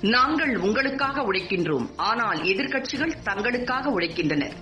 நாங்கள் உங்களுக்காக உழைக்கின்றோம். ஆனால் எதிர்க்கட்சிகள் தங்களுக்காக உழைக்கின்றனர்.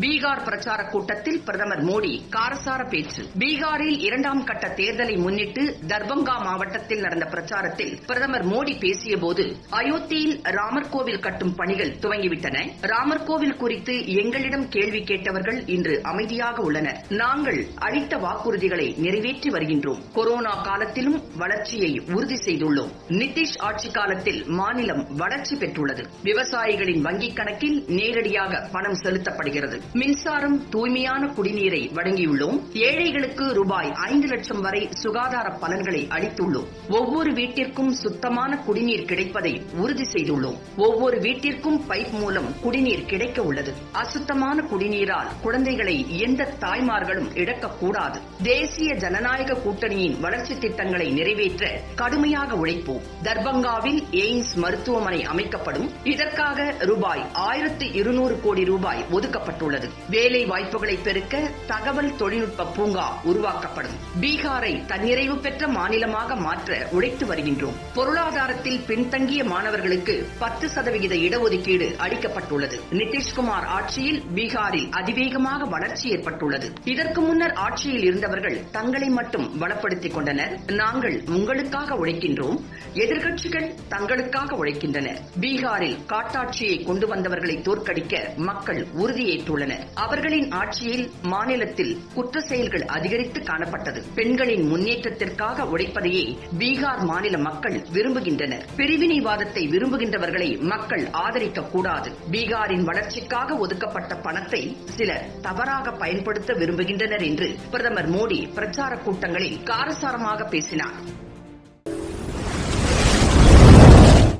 பீகார் பிரச்சார கூட்டத்தில் பிரதமர் மோடி காரசார பேச்சு. பீகாரில் இரண்டாம் கட்ட தேர்தலை முன்னிட்டு தர்பங்கா மாவட்டத்தில் நடந்த பிரச்சாரத்தில் பிரதமர் மோடி பேசியபோது அயோத்தியில் ராமர் கோவில் கட்டும் பணிகள் துவங்கிவிட்டன. ராமர் கோவில் குறித்து எங்களிடம் கேள்வி கேட்டவர்கள் இன்று அமைதியாக உள்ளனர். நாங்கள் அளித்த வாக்குறுதிகளை நிறைவேற்றி வருகின்றோம். கொரோனா காலத்திலும் வளர்ச்சியை உறுதி செய்துள்ளோம். நிதிஷ் ஆட்சி காலத்தில் மாநிலம் வளர்ச்சி பெற்றுள்ளது. விவசாயிகளின் வங்கிக் கணக்கில் நேரடியாக பணம் செலுத்தப்படுகிறது. மின்சாரம் தூய்மையான குடிநீரை வழங்கியுள்ளோம். ஏழைகளுக்கு ரூபாய் ஐந்து லட்சம் வரை சுகாதார பலன்களை அளித்துள்ளோம். ஒவ்வொரு வீட்டிற்கும் சுத்தமான குடிநீர் கிடைப்பதை உறுதி செய்துள்ளோம். ஒவ்வொரு வீட்டிற்கும் பைப் மூலம் குடிநீர் கிடைக்க உள்ளது. அசுத்தமான குடிநீரால் குழந்தைகளை எந்த தாய்மார்களும் இழக்கக்கூடாது தேசிய ஜனநாயக கூட்டணியின் வளர்ச்சி திட்டங்களை நிறைவேற்ற கடுமையாக உழைப்போம். தர்பங்காவில் எய்ம்ஸ் மருத்துவமனை அமைக்கப்படும். இதற்காக ரூபாய் ஆயிரத்து இருநூறு கோடி ரூபாய் ஒதுக்கப்பட்டுள்ளது. வேலை வாய்ப்புகளை பெருக்க தகவல் தொழில்நுட்ப பூங்கா உருவாக்கப்படும். பீகாரை தன்னிறைவு பெற்ற மாநிலமாக மாற்ற உழைத்து வருகின்றோம். பொருளாதாரத்தில் பின்தங்கிய மாணவர்களுக்கு பத்து சதவிகித இடஒதுக்கீடு அளிக்கப்பட்டுள்ளது. நிதிஷ்குமார் ஆட்சியில் பீகாரில் அதிவேகமாக வளர்ச்சி ஏற்பட்டுள்ளது. இதற்கு முன்னர் ஆட்சியில் இருந்தவர்கள் தங்களை மட்டும் பலப்படுத்திக் கொண்டனர். நாங்கள் உங்களுக்காக உழைக்கின்றோம். எதிர்க்கட்சிகள் தங்களுக்காக உழைக்கின்றனர் பீகாரில் காட்டாட்சியை கொண்டு வந்தவர்களை தோற்கடிக்க மக்கள் உறுதியேற்றுள்ளனர். அவர்களின் ஆட்சியில் மாநிலத்தில் குற்ற செயல்கள் அதிகரித்து காணப்பட்டது. பெண்களின் முன்னேற்றத்திற்காக உழைப்பதையே பீகார் மாநில மக்கள் விரும்புகின்றனர். பிரிவினைவாதத்தை விரும்புகின்றவர்களை மக்கள் ஆதரிக்க கூடாது பீகாரின் வளர்ச்சிக்காக ஒதுக்கப்பட்ட பணத்தை சிலர் தவறாக பயன்படுத்த விரும்புகின்றனர் என்று பிரதமர் மோடி பிரச்சார கூட்டங்களில் காரசாரமாக பேசினார்.